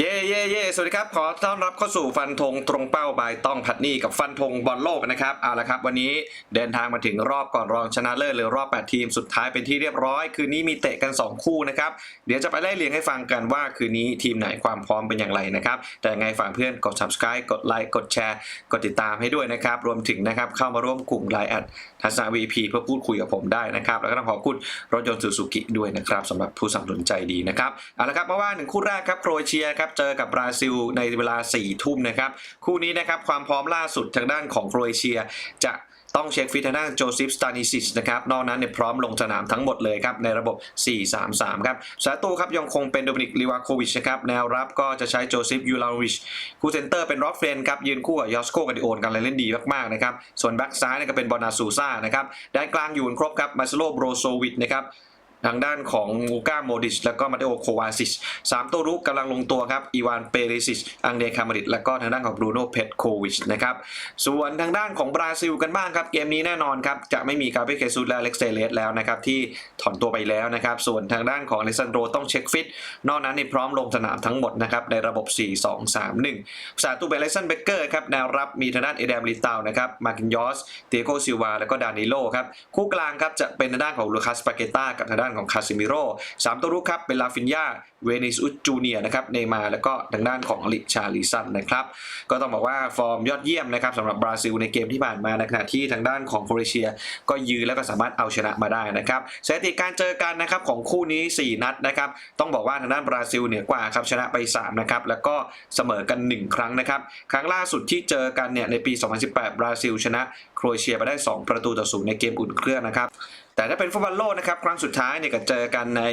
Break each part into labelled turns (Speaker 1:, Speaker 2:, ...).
Speaker 1: เย่เย่เย่สวัสดีครับ ขอต้อนรับเข้าสู่ฟันธงตรงเป้าบายต้องพัดนี่กับฟันธงบอลโลกนะครับ เอาละครับ วันนี้เดินทางมาถึงรอบก่อนรองชนะเลิศหรือรอบ 8 ทีมสุดท้ายเป็นที่เรียบร้อย คืนนี้มีเตะกัน 2 คู่นะครับ เดี๋ยวจะไปไล่เรียงให้ฟังกันว่าคืนนี้ทีมไหนความพร้อมเป็นอย่างไรนะครับ แต่ไงฝากเพื่อนกด subscribe กดไลค์กดแชร์ กดติดตามให้ด้วยนะครับ รวมถึงนะครับเข้ามาร่วมกลุ่มไลน์แอดทัศน VP เพื่อพูดคุยกับผมได้นะครับ แล้วก็ต้องขอบคุณรถยนต์ซูซูกิด้วยนะครับสำหรับผู้สนับสนุนใจดีนะครับ เอาละครับมาว่าหนึ่งคู่แรกครับโครเอเชียครับเจอกับบราซิลในเวลา4ี่ทุ่มนะครับคู่นี้นะครับความพร้อมล่าสุดทางด้านของโครเอเชีย จะต้องเช็คฟิตทางด้านโจซิฟสตานิซิชนะครับนอกนั้นเนี่ยพร้อมลงสนามทั้งหมดเลยครับในระบบ 4-3-3 ครับสายตูครับยังคงเป็นโดมินิกลิวาโควิชนะครับแนวรับก็จะใช้โจซิฟยูลาวิชคู่เซนเตอร์เป็นร็อกเฟนครับยืนคู่กับยอสโกกาดิโอนกันเลยเล่นดีมากๆนะครับส่วนแบ็กซ้ายเนี่ยก็เป็นบอนาซูซ่านะครับด้านกลางอยู่ครบครับมาสโลโบรโซวิชนะครับ ทางด้านของมูก้าโมดิชแล้วก็มาเตโอโควาซิชสามตัวรุกกำลังลงตัวครับอีวานเปเรซิชอังเดคามาริดแล้วก็ทางด้านของบรูโน่เพตโควิชนะครับส่วนทางด้านของบราซิลกันบ้างครับ เกมนี้แน่นอนครับ จะไม่มีกาเบเคซุสและเล็กเซเลสแล้วนะครับ ที่ถอนตัวไปแล้วนะครับ ส่วนทางด้านของเลซันโดต้องเช็คฟิต นอกนั้นนี่พร้อมลงสนามทั้งหมดนะครับ ในระบบ 4-2-3-1ภาษาตูเบลเลซันเบเกอร์ครับแนวรับมีทางด้านเอเดมลิตาวนะครับมาคินยอสเตโกซิวาแล้วก็ดานิโลครับคู่กลางครับจะเป็นทางด้านของลูคัสปาเกต้ากับทางด้านของคาซิมิโรสามตัวรุกครับเป็นลาฟินยาเวนิสอุจูเนียนะครับเนมาร์แล้วก็ทางด้านของลิชาลิซันนะครับ ก็ต้องบอกว่าฟอร์มยอดเยี่ยมนะครับสำหรับบราซิลในเกมที่ผ่านมาในขณะที่ทางด้านของโครเอเชีย ก็ยืนแล้วก็สามารถเอาชนะมาได้นะครับสถิติการเจอกันนะครับของคู่นี้ 4 นัดนะครับต้องบอกว่าทางด้านบราซิลเหนือกว่าครับชนะไป3นะครับแล้วก็เสมอกัน 1 ครั้งนะครับครั้งล่าสุดที่เจอกันเนี่ยในปี 2018 บราซิลชนะโครเอเชียไปได้ 2 ประตูต่อศูนย์ในเกมอุ่นเครื่องนะครับ แต่ถ้าเป็นฟุตบอลโลกนะครับ ครั้งสุดท้ายเนี่ยก็เจอกันใน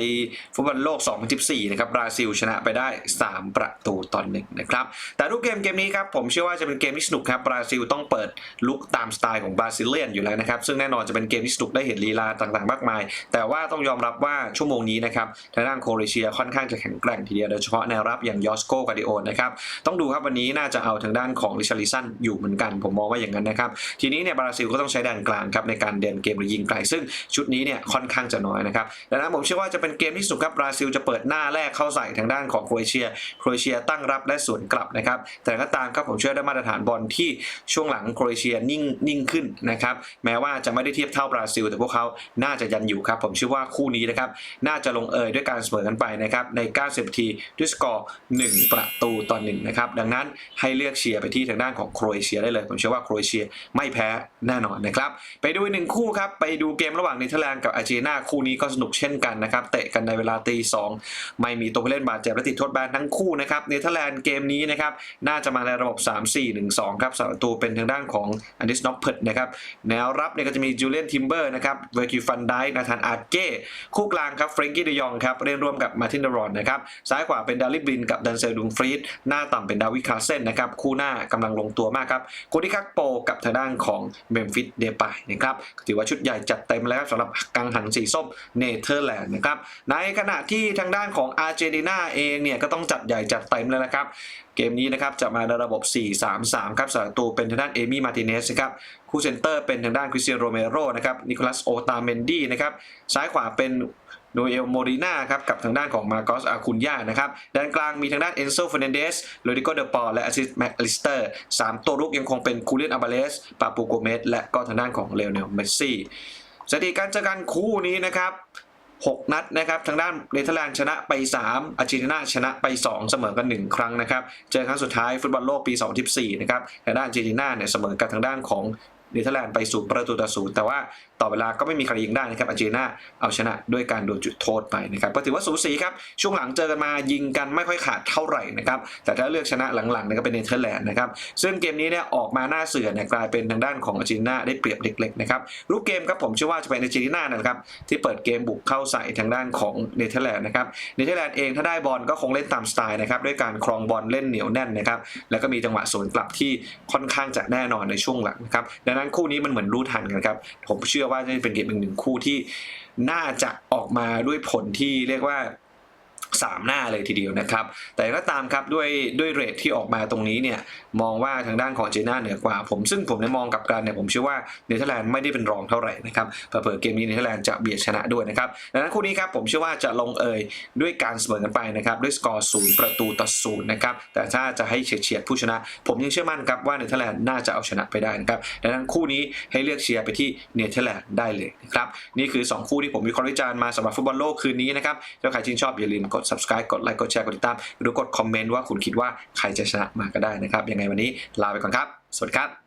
Speaker 1: ฟุตบอลโลก 2014 นะครับบราซิลชนะไปได้ 3 ประตูต่อหนึ่งนะครับ แต่รูปเกมเกมนี้ครับผมเชื่อว่าจะเป็นเกมที่สนุกครับบราซิลต้องเปิดลุกตามสไตล์ของบราซิเลียนอยู่แล้วนะครับ ซึ่งแน่นอนจะเป็นเกมที่สนุกได้เห็นลีลาต่างๆ มากมาย แต่ว่าต้องยอมรับว่าชั่วโมงนี้นะครับทางด้านโครเอเชียค่อนข้างจะแข็งแกร่งทีเดียวโดยเฉพาะแนวรับอย่างยอสโกกาดิโอนะครับต้องดูครับวันนี้น่าจะเอาทางด้านของริชาริสันอยู่เหมือนกัน ผมมองว่าอย่างนั้นนะครับทีนี้เนี่ยบราซิลก็ต้องใช้แดนกลางครับในการเดินเกมหรือยิงไกลซึ่งชุดนี้เนี่ยค่อนข้างจะน้อยนะครับดังนั้นผมเชื่อว่าจะเป็นเกมที่สนุกครับบราซิลจะเปิดหน้าแรกเข้าใส่ทางด้านของโครเอเชียโครเอเชียตั้งรับและสวนกลับนะครับแต่ก็ตามครับผมเชื่อได้มาตรฐานบอลที่ช่วงหลังโครเอเชียนิ่งนิ่งขึ้นนะครับแม้ว่าจะไม่ได้เทียบเท่าบราซิล แต่พวกเขาน่าจะยันอยู่ครับผมเชื่อว่าคู่นี้นะครับน่าจะลงเอยด้วยการเสมอกันไปนะครับใน 90นาทีด้วยสกอร์ 1 ประตูต่อ1นะครับดังนั้นให้เลือกเชียร์ไปที่ทางด้านของโครเอเชียได้เลย ผมเชื่อว่าโครเอเชียไม่แพ้แน่นอนนะครับไปดูอีกหนึ่งคู่ครับไปดูเกมระหว่างเนเธอร์แลนด์กับอาร์เจนตินาคู่นี้ก็สนุกเช่นกันนะครับเตะกันในเวลาตีสองไม่มีตัวผู้เล่นบาดเจ็บและติดโทษแบนทั้งคู่นะครับเนเธอร์แลนด์เกมนี้นะครับน่าจะมาในระบบ 3-4-1-2 ครับสำหรับตัวเป็นทางด้านของอันดิสน็อกเพิร์ดนะครับแนวรับเนี่ยก็จะมีจูเลียนทิมเบอร์นะครับเวอร์คิวฟันไดนาธานอาร์เก้คู่กลางครับเฟรนกี้เดยองครับเล่นร่วมกับมาร์ตินเดรอนนะครับซ้ายขวาเป็นดาริบลินกับดันเซลดุงฟรีดหน้าต่ำเป็นดาวิคาเซนนะครับคู่หน้ากำลังลงตัวมากครับโคดิคักโปกับทางด้านของเมมฟิสเดปายนะครับถือว่าชุดใหญ่จัดเต็มแล้วครับำหรับกังหันสีส้มเนเธอร์แลนด์นะครับในขณะที่ทางด้านของอาร์เจนตินาเองเนี่ยก็ต้องจัดใหญ่จัดเต็มแล้วนะครับเกมนี้นะครับจะมาในระบบ 4-3-3 ครับสายตัวเป็นทางด้านเอมี่มาติเนสนะครับคู่เซนเตอร์เป็นทางด้านคริสเตียนโรเมโรนะครับนิโคลัสโอตาเมนดี้นะครับซ้ายขวาเป็นโนเอลโมริน่าครับกับทางด้านของมาโกสอาคุนยานะครับด้านกลางมีทางด้านเอนโซเฟรนเดสโรดิโกเดปอลและอาซิสแมคลิสเตอร์สามตัวรุกยังคงเป็นคูเลนอาบาเลสปาปูโกเมสและก็ทางด้านของเลโอเนลเมสซี่ สถิติการเจอกันคู่นี้นะครับ 6 นัดนะครับ ทางด้านเนเธอร์แลนด์ชนะไป 3 อาร์เจนตินาชนะไป 2 เสมอกัน 1 ครั้งนะครับ เจอครั้งสุดท้ายฟุตบอลโลกปี 2014 นะครับ ทางด้านอาร์เจนตินาเนี่ยเสมอกับทางด้านของ เนเธอร์แลนด์ไปศูนย์ประตูต่อศูนย์แต่ว่าต่อเวลาก็ไม่มีใครยิงได้นะครับอาร์เจนตินาเอาชนะด้วยการโดนจุดโทษไปนะครับก็ถือว่าสูสีครับช่วงหลังเจอกันมายิงกันไม่ค่อยขาดเท่าไหร่นะครับแต่ถ้าเลือกชนะหลังๆเนี่ยก็เป็นเนเธอร์แลนด์นะครับซึ่งเกมนี้เนี่ยออกมาหน้าเสือเนี่ยกลายเป็นทางด้านของอาร์เจนตินาได้เปรียบเด็กๆนะครับรูปเกมครับผมเชื่อว่าจะเป็นอาร์เจนตินานะครับที่เปิดเกมบุกเข้าใส่ทางด้านของเนเธอร์แลนด์นะครับเนเธอร์แลนด์เองถ้าได้บอลก็คงเล่นตามสไตล์นะครับด้วยการครองบอลเล่นเหนียวแน่นนะครับแล้วก็มีจังหวะสวนกลับที่ค่อนข้างจะแน่นอนในช่วงหลังนะครับดังนั้นคู่นี้มันเหมือนรู้ทันกันครับ ผมเชื่อว่าจะเป็นเกมอีกหนึ่งคู่ที่น่าจะออกมาด้วยผลที่เรียกว่า สามหน้าเลยทีเดียวนะครับ แต่ก็ตามครับด้วยด้วยเรทที่ออกมาตรงนี้เนี่ยมองว่าทางด้านของเจน่าเหนือกว่า ผมซึ่งผมเนี่ยมองกับกันเนี่ยผมเชื่อว่าเนเธอร์แลนด์ไม่ได้เป็นรองเท่าไหร่นะครับเผื่อเกมนี้เนเธอร์แลนด์จะเบียดชนะด้วยนะครับดังนั้นคู่นี้ครับผมเชื่อว่าจะลงเอยด้วยการเสมอกันไปนะครับด้วยสกอร์ศูนย์ประตูต่อศูนย์นะครับแต่ถ้าจะให้เฉียดเฉียดผู้ชนะ ผมยังเชื่อมั่นครับว่าเนเธอร์แลนด์น่าจะเอาชนะไปได้นะครับดังนั้นคู่นี้ให้เลือกเชียร์ไปที่เนเธอร์แลนด์ได้เลยนะครับนี่คือ 2 คู่ที่ผมวิเคราะห์วิจารณ์มาสำหรับฟุตบอลโลกคืนนี้นะครับถ้าใครชื่นชอบอย่าลืมกด subscribe กดไลค์กดแชร์กดติดตามหรือกดคอมเมนต์ว่าคุณคิดว่าใครจะชนะมาก็ได้นะครับยังไงวันนี้ลาไปก่อนครับ สวัสดีครับ